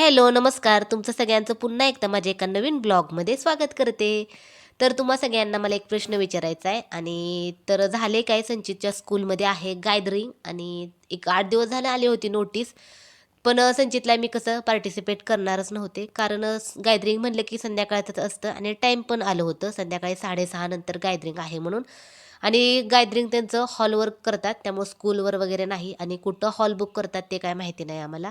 Hello नमस्कार. तुमचं सगळ्यांचं पुन्हा एकदा माझ्या एका नवीन ब्लॉगमध्ये स्वागत करते. तर तुम्हा सगळ्यांना मला एक प्रश्न विचारायचा आहे आणि तर झाले काय संचितच्या स्कूलमध्ये आहे गायदरिंग आणि एक आठ दिवस झाले आली होती नोटीस पण संचितला मी कसं पार्टिसिपेट करणारच नव्हते. कारण गायदरिंग म्हणलं की संध्याकाळचंच असतं आणि टाईम पण आलं होतं. संध्याकाळी साडेसहा नंतर गायदरिंग आहे म्हणून. आणि गायदरिंग त्यांचं हॉलवर करतात. त्यामुळे स्कूलवर वगैरे नाही आणि कुठं हॉल बुक करतात ते काय माहिती नाही आम्हाला.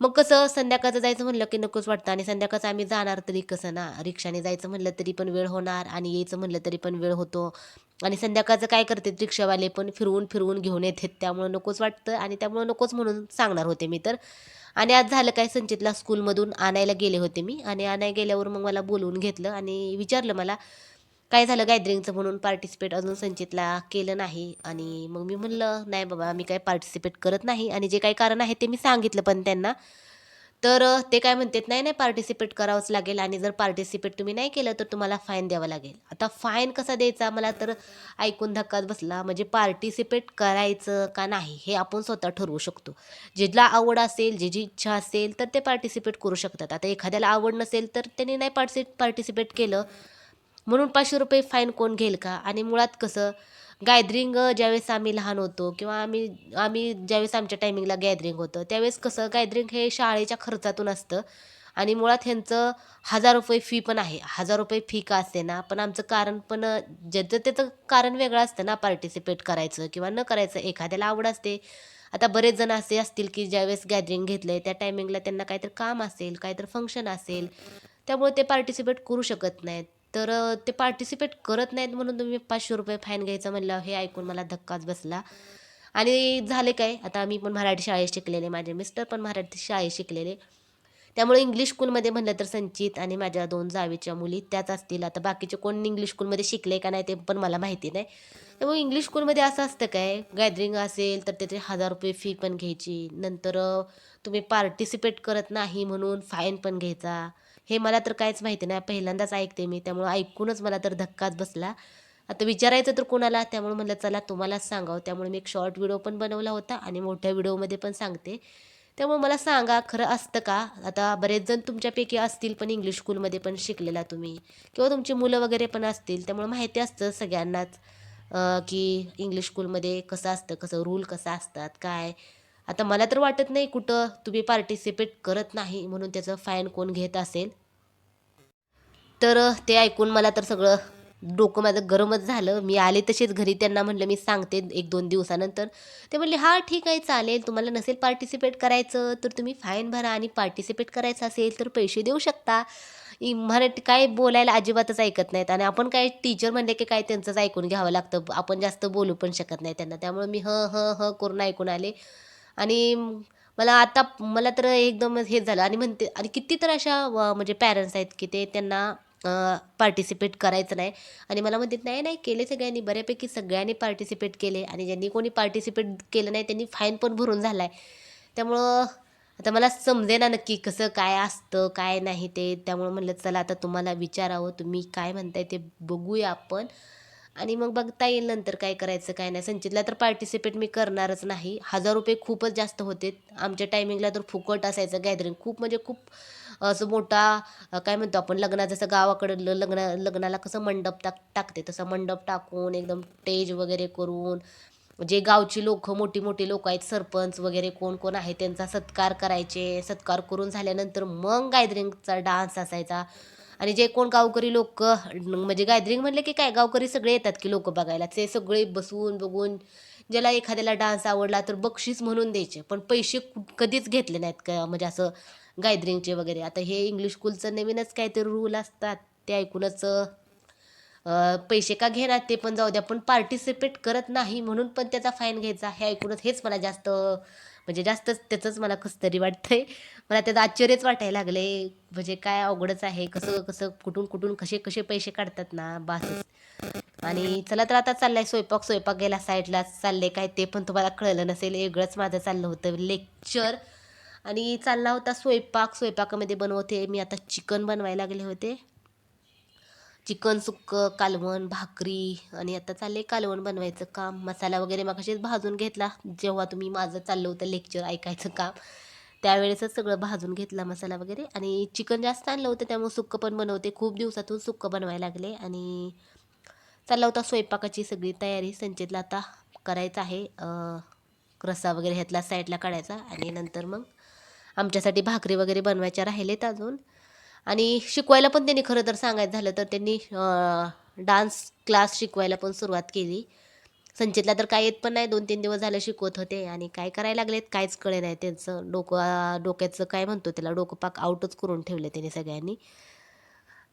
मग कसं संध्याकाळचं जायचं म्हणलं की नकोच वाटतं आणि संध्याकाळचं आम्ही जाणार तरी कसं ना? रिक्षाने जायचं म्हणलं तरी पण वेळ होणार आणि यायचं म्हणलं तरी पण वेळ होतो. आणि संध्याकाळचं काय करते रिक्षावाले पण फिरवून फिरवून घेऊन येतात त्यामुळं नकोच वाटतं आणि त्यामुळं नकोच म्हणून सांगणार होते मी तर. आणि आज झालं काय संचितला स्कूलमधून आणायला गेले होते मी आणि आणायला गेल्यावर मग मला बोलवून घेतलं आणि विचारलं मला काय झालं गॅदरिंगचं म्हणून पार्टिसिपेट अजून संचितला केलं नाही. आणि मग मी म्हणलं नाही बाबा मी काय पार्टिसिपेट करत नाही. आणि जे काही कारण आहे ते मी सांगितलं पण त्यांना. तर ते काय म्हणतात नाही नाही पार्टिसिपेट करावंच लागेल. आणि जर पार्टिसिपेट तुम्ही नाही केलं तर तुम्हाला फाईन द्यावा लागेल. आता फाईन कसा द्यायचा? मला तर ऐकून धक्काच बसला. म्हणजे पार्टिसिपेट करायचं का नाही हे आपण स्वतः ठरवू शकतो. जिला आवड असेल ज्याची इच्छा असेल तर ते पार्टिसिपेट करू शकतात. आता एखाद्याला आवड नसेल तर त्यांनी नाही पार्टिसि पार्टिसिपेट केलं. म्हणून पाचशे रुपये फाईन कोण घेईल का? आणि मुळात कसं गॅदरिंग ज्यावेळेस आम्ही लहान होतो किंवा आम्ही आम्ही ज्यावेळेस आमच्या टायमिंगला गॅदरिंग होतं त्यावेळेस कसं गॅदरिंग हे शाळेच्या खर्चातून असतं. आणि मुळात ह्यांचं हजार रुपये फी पण आहे. हजार रुपये फी का असते ना? पण आमचं कारण पण ज्याचं त्याचं कारण वेगळं असतं ना पार्टिसिपेट करायचं किंवा न करायचं. एखाद्याला आवड असते. आता बरेच जण असे असतील की ज्यावेळेस गॅदरिंग घेतलं आहे त्या टायमिंगला त्यांना काहीतरी काम असेल काहीतरी फंक्शन असेल त्यामुळे ते पार्टिसिपेट करू शकत नाहीत. तर ते पार्टिसिपेट करत नाहीत म्हणून तुम्ही पाचशे रुपये फाईन घ्यायचं म्हणलं हे ऐकून मला धक्काच बसला. आणि झाले काय आता मी पण मराठी शाळेत शिकलेले माझे मिस्टर पण मराठी शाळेत शिकलेले. त्यामुळे इंग्लिश स्कूलमध्ये म्हणलं तर संचित आणि माझ्या दोन जावेच्या मुली त्याच असतील. आता बाकीचे कोण इंग्लिश स्कूलमध्ये शिकले का नाही ते पण मला माहिती नाही. त्यामुळे इंग्लिश स्कूलमध्ये असं असतं काय गॅदरिंग असेल तर त्याचे हजार रुपये फी पण घ्यायची. नंतर तुम्ही पार्टिसिपेट करत नाही म्हणून फाईन पण घ्यायचा. हे मला तर काहीच माहिती नाही. पहिल्यांदाच ऐकते मी. त्यामुळं ऐकूनच मला तर धक्काच बसला. आता विचारायचं तर कोणाला? त्यामुळे म्हणलं चला तुम्हालाच सांगावं. त्यामुळे मी एक शॉर्ट व्हिडिओ पण बनवला होता आणि मोठ्या व्हिडिओमध्ये पण सांगते. त्यामुळे मला सांगा खरं असतं का? आता बरेच जण तुमच्यापैकी असतील पण इंग्लिश स्कूलमध्ये पण शिकलेला तुम्ही. किंवा तुमची मुलं वगैरे पण असतील. त्यामुळे माहिती असतं सगळ्यांनाच की इंग्लिश स्कूलमध्ये कसं असतं कसं रूल कसं असतात काय? आता मला तर वाटत नाही कुठं तुम्ही पार्टिसिपेट करत नाही म्हणून त्याचं फाईन कोण घेत असेल. तर ते ऐकून मला तर सगळं डोकं माझं गरमच झालं. मी आले तसेच घरी. त्यांना म्हणलं मी सांगते एक दोन दिवसानंतर. ते म्हणले हां ठीक आहे चालेल. तुम्हाला नसेल पार्टिसिपेट करायचं तर तुम्ही फाईन भरा आणि पार्टिसिपेट करायचं असेल तर पैसे देऊ शकता. इ- मराठी काय बोलायला अजिबातच ऐकत नाहीत. आणि आपण काय टीचर म्हणले की काय त्यांचंच ऐकून घ्यावं लागतं. आपण जास्त बोलू पण शकत नाही त्यांना. त्यामुळे मी ह ह ह करून ऐकून आले. आणि मला आता मला तर एकदम हे झालं. आणि म्हणते आणि किती तर अशा व- म्हणजे पॅरेंट्स आहेत की ते त्यांना पार्टिसिपेट करायचं नाही. आणि मला म्हणतात नाही नाही केले सगळ्यांनी बऱ्यापैकी सगळ्यांनी पार्टिसिपेट केले. आणि ज्यांनी कोणी पार्टिसिपेट केलं नाही त्यांनी फाईन पण भरून झाला आहे त्यामुळं आता मला समजेना नक्की कसं काय असतं काय नाही ते. त्यामुळं म्हणलं चला आता तुम्हाला विचारावं. तुम्ही काय म्हणताय ते बघूया आपण. आणि मग बघता येईल नंतर काय करायचं काय नाही. संचितला तर पार्टिसिपेट मी करणारच नाही. हजार रुपये खूपच जास्त होते. आमच्या टायमिंगला तर फुकट असायचं गॅदरिंग खूप म्हणजे खूप असं मोठा काय म्हणतो आपण लग्ना जसं गावाकडं ल- लग्न लग्नाला कसं मंडप टाक टाकते. तसं मंडप टाकून एकदम स्टेज वगैरे करून जे गावची लोक मोठी मोठी लोक आहेत सरपंच वगैरे कोण कोण आहे त्यांचा सत्कार करायचे. सत्कार करून झाल्यानंतर मग गॅदरिंगचा डान्स असायचा. आणि जे कोण गावकरी लोक म्हणजे गॅदरिंग म्हणले की काय गावकरी सगळे येतात की लोक बघायला. ते सगळे बसून बघून ज्याला एखाद्याला डान्स आवडला तर बक्षीस म्हणून द्यायचे. पण पैसे कधीच घेतले नाहीत का म्हणजे असं गॅदरिंगचे वगैरे. आता हे इंग्लिश स्कूलचं नवीनच काहीतरी रूल असतात. ते ऐकूनच पैसे का घेणार ते पण जाऊ द्या. पण पार्टिसिपेट करत नाही म्हणून पण त्याचा फाईन घ्यायचा. हे ऐकूनच हेच मला जास्त म्हणजे जास्तच त्याचंच मला कसं तरी वाटतंय. मला त्याचं आश्चर्यच वाटायला लागले म्हणजे काय अवघडच आहे. कसं कसं कुठून कुठून कसे कसे पैसे काढतात ना बास. आणि चला तर आता चाललाय स्वयंपाक स्वयंपाक गेला साईडला चालले काय ते पण तुम्हाला कळलं नसेल. वेगळंच माझं चाललं होतं. लेक्चर. आणि चालला होता स्वयंपाक. स्वयंपाकामध्ये बनवते. मी आता चिकन बनवायला लागले होते. चिकन सुक्कं कालवण भाकरी आणि आता चालले कालवण बनवायचं काम. मसाला वगैरे मग भाजून घेतला. जेव्हा तुम्ही माझं चाललं होतं लेक्चर ऐकायचं काम त्यावेळेसच सगळं भाजून घेतला मसाला वगैरे. आणि चिकन जास्त आणलं होतं त्यामुळे सुक्कं पण बनवते. खूप दिवसातून सुक्कं बनवायला लागले. आणि चालला होता स्वयंपाकाची सगळी तयारी. संचितला आता करायचं आहे. रसा रस्सा वगैरे ह्यातला साईडला काढायचा. आणि नंतर मग आमच्यासाठी भाकरी वगैरे बनवायच्या राहिलेत अजून. आणि शिकवायला पण त्यांनी खरं तर सांगायचं झालं तर त्यांनी डान्स क्लास शिकवायला पण सुरुवात केली. संचितला तर काय येत पण नाही. दोन तीन दिवस झाले शिकवत होते आणि काय करायला लागलेत काहीच कळे नाही त्यांचं. डोकं डोक्याचं काय म्हणतो त्याला डोकं पाक आउटच करून ठेवलं त्यांनी सगळ्यांनी.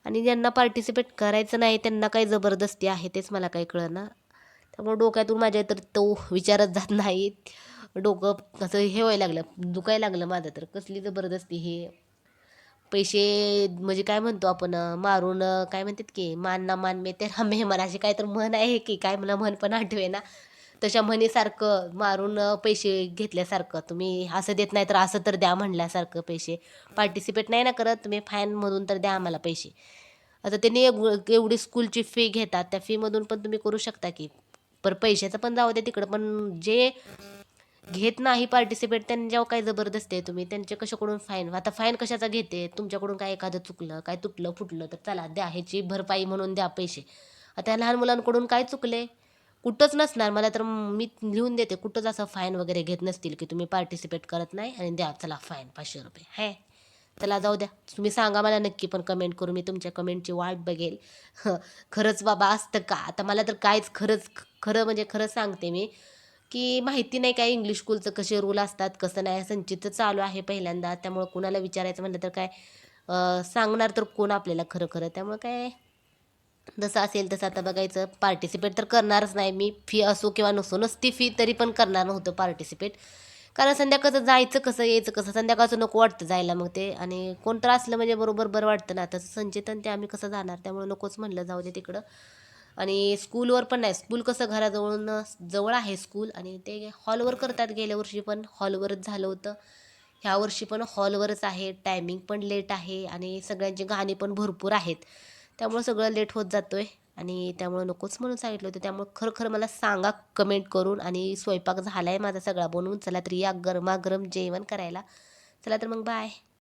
आणि ज्यांना पार्टिसिपेट करायचं नाही त्यांना काही जबरदस्ती आहे तेच मला काही कळना. त्यामुळे डोक्यातून माझ्या तर तो विचारच जात नाही. डोकं कसं हे व्हायला लागलं दुखायला लागलं माझं तर. कसली जबरदस्ती हे? पैसे म्हणजे काय म्हणतो आपण मारून काय म्हणतात की मान ना मान मे तेरा मेहमान अशी काय तर म्हण आहे की काय मला म्हण पण आठवे ना. तशा म्हणीसारखं मारून पैसे घेतल्यासारखं तुम्ही असं देत नाही तर असं तर द्या म्हणल्यासारखं पैसे. पार्टिसिपेट नाही ना करत तुम्ही फॅनमधून तर द्या आम्हाला पैसे. आता त्यांनी एवढी स्कूलची फी घेतात त्या फीमधून पण तुम्ही करू शकता की पर पैशाचं पण जाऊ द्या तिकडं पण जे घेत नाही पार्टिसिपेट त्यांच्यावर काय जबरदस्ती आहे तुम्ही त्यांचे कशाकडून फाईन आता फाईन कशाचा घेते? तुमच्याकडून काय एखादं चुकलं काय तुटलं फुटलं तर चला द्या ह्याची भरपाई म्हणून द्या पैसे. आता लहान मुलांकडून काय चुकले? कुठंच नसणार. मला तर मी लिहून देते कुठंच असं फाईन वगैरे घेत नसतील की तुम्ही पार्टिसिपेट करत नाही आणि द्या चला फाईन पाचशे रुपये. है? चला जाऊ द्या. तुम्ही सांगा मला नक्की पण कमेंट करू मी तुमच्या कमेंटची वाट बघेल. खरंच बाबा असतं का? आता मला तर काहीच खरंच खरं म्हणजे खरं सांगते मी. की माहिती नाही काय इंग्लिश स्कूलचं कसे रूल असतात कसं नाही संचित चालू आहे पहिल्यांदा त्यामुळं कुणाला विचारायचं म्हणलं तर काय सांगणार तर कोण आपल्याला खरं खरं त्यामुळं काय जसं असेल तसं आता बघायचं पार्टिसिपेट तर करणारच नाही मी फी असो किंवा नसो नसती फी तरी पण करणार नव्हतं पार्टिसिपेट कारण संध्याकाळचं जायचं कसं यायचं कसं संध्याकाळचं नको वाटतं जायला मग ते आणि कोणतं असलं म्हणजे बरोबर बरं वाटतं ना तसं संचेतन ते आम्ही कसं जाणार त्यामुळे नकोच म्हणलं जाऊ दे तिकडं. आणि स्कूलवर पण नाही. स्कूल कसं घराजवळून जवळ आहे स्कूल आणि ते हॉलवर करतात गेल्या वर्षी पण. हॉलवरच झालं होतं. ह्या वर्षी पण हॉलवरच आहे. टायमिंग पण लेट आहे आणि सगळ्यांची गाणी पण भरपूर आहेत. त्यामुळं सगळं लेट होत जातो आहे आणि त्यामुळं नकोच म्हणून सांगितलं होतं. त्यामुळं खरं खरं मला सांगा कमेंट करून आणि स्वयंपाक झाला आहे माझा सगळा. बनवून चला तर या गरमागरम जेवण करायला. चला तर मग बाय